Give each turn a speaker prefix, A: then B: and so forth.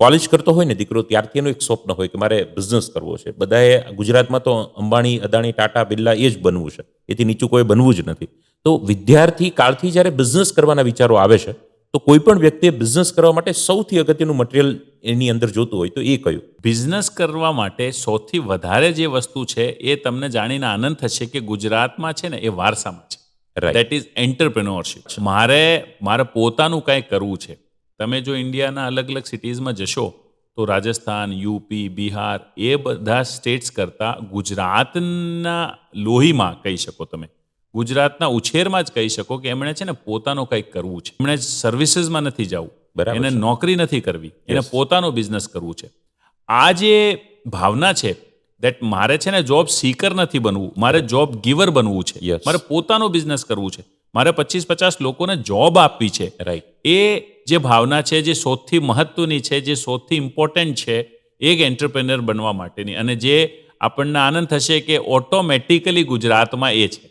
A: College કરતો હોય ને દીકરો ત્યારથી એનું એક સ્વપ્ન હોય કે મારે બિઝનેસ કરવો છે. બધાએ ગુજરાતમાં તો અંબાણી અદાણી ટાટા બિરલા એ જ બનવું છે. એથી નીચું કોઈ બનવું જ નથી. તો વિદ્યાર્થી કાળથી જ્યારે બિઝનેસ કરવાના વિચારો આવે છે તો કોઈ પણ વ્યક્તિએ બિઝનેસ કરવા માટે સૌથી અગત્યનું મટીરિયલ એની અંદર જોતું હોય તો એ કયું?
B: બિઝનેસ કરવા માટે સૌથી વધારે જે વસ્તુ છે એ તમને જાણીને આનંદ થશે કે ગુજરાતમાં છે ને એ વારસામાં છે. દેટ ઇઝ એન્ટરપ્રિનોરશિપ મારે મારે પોતાનું કંઈ કરવું છે. તમે જો ઇન્ડિયાના અલગ અલગ સિટીઝમાં જશો તો રાજસ્થાન યુપી બિહાર એ બધા સ્ટેટ્સ કરતાં ગુજરાતના લોહીમાં કહી શકો તમે. ગુજરાતના ઉછેરમાં જ કહી શકો કે એમણે છે ને પોતાનું કંઈક કરવું છે. એમણે સર્વિસીસમાં નથી જવું.
A: બરાબર
B: એને નોકરી નથી કરવી. એને પોતાનો બિઝનેસ કરવું છે. આ જે ભાવના છે દેટ મારે છે ને જોબ સીકર નથી બનવું મારે જોબ ગિવર બનવું છે. મારે પોતાનો બિઝનેસ કરવું છે. મારે પચીસ પચાસ લોકોને જોબ આપવી છે.
A: રાઈટ
B: એ જે ભાવના છે, જે સૌથી મહત્વની છે, જે સૌથી ઇમ્પોર્ટન્ટ છે, એક એન્ટરપ્રેનર બનવા માટેની. અને જે આપણને આનંદ થશે કે ઓટોમેટિકલી ગુજરાતમાં એ છે.